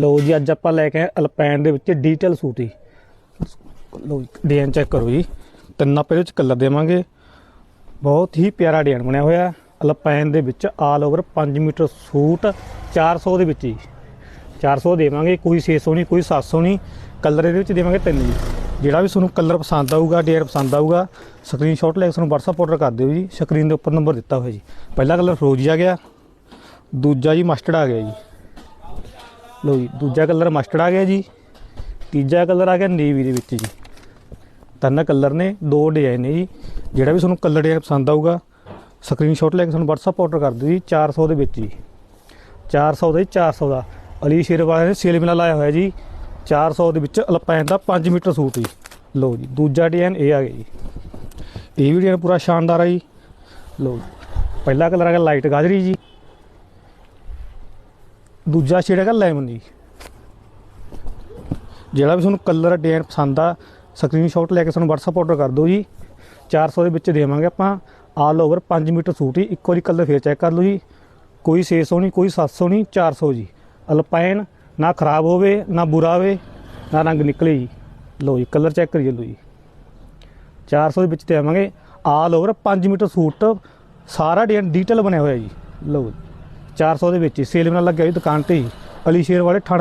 ਲੋ ਜੀ, ਅੱਜ ਆਪਾਂ ਲੈ ਕੇ ਆਏ ਅਲਪੈਨ ਦੇ ਵਿੱਚ ਡਿਜੀਟਲ ਸੂਟ ਹੀ ਲੋ ਡਿਜ਼ਾਈਨ ਚੈੱਕ ਕਰੋ ਜੀ। ਤਿੰਨ ਆਪਾਂ ਇਹਦੇ ਵਿੱਚ ਕਲਰ ਦੇਵਾਂਗੇ। ਬਹੁਤ ਹੀ ਪਿਆਰਾ ਡਿਜ਼ਾਈਨ ਬਣਿਆ ਹੋਇਆ। ਅਲਪੈਨ ਦੇ ਵਿੱਚ ਆਲ ਓਵਰ 5 ਮੀਟਰ ਸੂਟ 400 ਦੇ ਵਿੱਚ ਜੀ। 400 ਦੇਵਾਂਗੇ, ਕੋਈ 600 ਨਹੀਂ, ਕੋਈ 700 ਨਹੀਂ। ਕਲਰ ਇਹਦੇ ਵਿੱਚ ਦੇਵਾਂਗੇ ਤਿੰਨ ਜੀ। ਜਿਹੜਾ ਵੀ ਤੁਹਾਨੂੰ ਕਲਰ ਪਸੰਦ ਆਊਗਾ ਡਿਜ਼ਾਈਨ ਪਸੰਦ ਆਊਗਾ ਸਕਰੀਨਸ਼ਾਟ ਲੈ ਕੇ ਤੁਹਾਨੂੰ WhatsApp ਆਰਡਰ ਕਰ ਦਿਓ ਜੀ। ਸਕਰੀਨ ਦੇ ਉੱਪਰ ਨੰਬਰ ਦਿੱਤਾ ਹੋਇਆ ਜੀ। ਪਹਿਲਾ ਕਲਰ ਫਰੋਜ਼ੀ ਆ ਗਿਆ। ਦੂਜਾ ਜੀ ਮਸਟਰਡ ਆ ਗਿਆ ਜੀ। ਲਓ ਜੀ, ਦੂਜਾ ਕਲਰ ਮਸਟਰਡ ਆ ਗਿਆ ਜੀ, ਤੀਜਾ ਕਲਰ ਆ ਗਿਆ ਨੇਵੀ ਦੇ ਵਿੱਚ ਜੀ। ਤਿੰਨ ਕਲਰ ਨੇ, ਦੋ ਡਿਜ਼ਾਈਨ ਨੇ ਜੀ। ਜਿਹੜਾ ਵੀ ਤੁਹਾਨੂੰ ਕਲਰ ਡਿਜ਼ਾਈਨ ਪਸੰਦ ਆਊਗਾ ਸਕਰੀਨਸ਼ਾਟ ਲੈ ਕੇ ਤੁਹਾਨੂੰ WhatsApp ਆਰਡਰ ਕਰ ਦਿਓ ਜੀ 400 ਦੇ ਵਿੱਚ ਜੀ। 400 ਦੇ ਜੀ 400 ਦਾ। ਅਲੀ ਸ਼ੇਰ ਵਾਲੇ ਨੇ ਸੇਲ ਮੇਲਾ ਲਾਇਆ ਹੋਇਆ ਜੀ। 400 ਦੇ ਵਿੱਚ ਅਲਪਾਈਨ ਦਾ 5 ਮੀਟਰ ਸੂਟ ਜੀ। ਲਓ ਜੀ, ਦੂਜਾ ਡਿਜ਼ਾਈਨ ਇਹ ਆ ਗਿਆ ਜੀ। ਇਹ ਵੀ ਡਿਜ਼ਾਈਨ ਪੂਰਾ ਸ਼ਾਨਦਾਰ ਆ ਜੀ। ਲੋ ਪਹਿਲਾ ਕਲਰ ਆ ਗਿਆ ਲਾਈਟ ਗਾਜਰੀ ਜੀ। ਦੂਜਾ ਸ਼ੇਡ ਹੈਗਾ ਲੈਮਨ ਜੀ। ਜਿਹੜਾ ਵੀ ਤੁਹਾਨੂੰ ਕਲਰ ਡਿਜ਼ਾਈਨ ਪਸੰਦ ਆ ਸਕਰੀਨਸ਼ਾਟ ਲੈ ਕੇ ਸਾਨੂੰ WhatsApp ਆਰਡਰ ਕਰ ਦਿਓ ਜੀ। 400 ਦੇ ਵਿੱਚ ਦੇਵਾਂਗੇ ਆਪਾਂ। ਆਲ ਓਵਰ 5 ਮੀਟਰ ਸੂਟ ਹੀ ਇੱਕ ਵਾਰੀ ਕਲਰ ਫੇਰ ਚੈੱਕ ਕਰ ਲਓ ਜੀ। ਕੋਈ 600 ਨਹੀਂ, ਕੋਈ 700 ਨਹੀਂ 400 ਜੀ। ਅਲਪਾਈਨ ਨਾ ਖਰਾਬ ਹੋਵੇ, ਨਾ ਬੁਰਾ ਹੋਵੇ, ਨਾ ਰੰਗ ਨਿਕਲੇ ਜੀ। ਲਓ ਜੀ ਕਲਰ ਚੈੱਕ ਕਰੀਏ ਲਓ ਜੀ। 400 ਦੇ ਵਿੱਚ ਦੇਵਾਂਗੇ। All over 5 meter suit. ਸਾਰਾ ਡਿਜ਼ਾਈਨ ਡਿਟੇਲ ਬਣਿਆ ਹੋਇਆ ਜੀ। ਲਓ ਜੀ। 400 ਦੇ ਵਿੱਚ ਸੇਲ ਨਾਲ ਲੱਗਿਆ ਹੋਈ ਦੁਕਾਨ ਤੇ ਹੀ। ਅਲੀ ਸ਼ੇਰ ਵਾਲੇ ਠਾਣ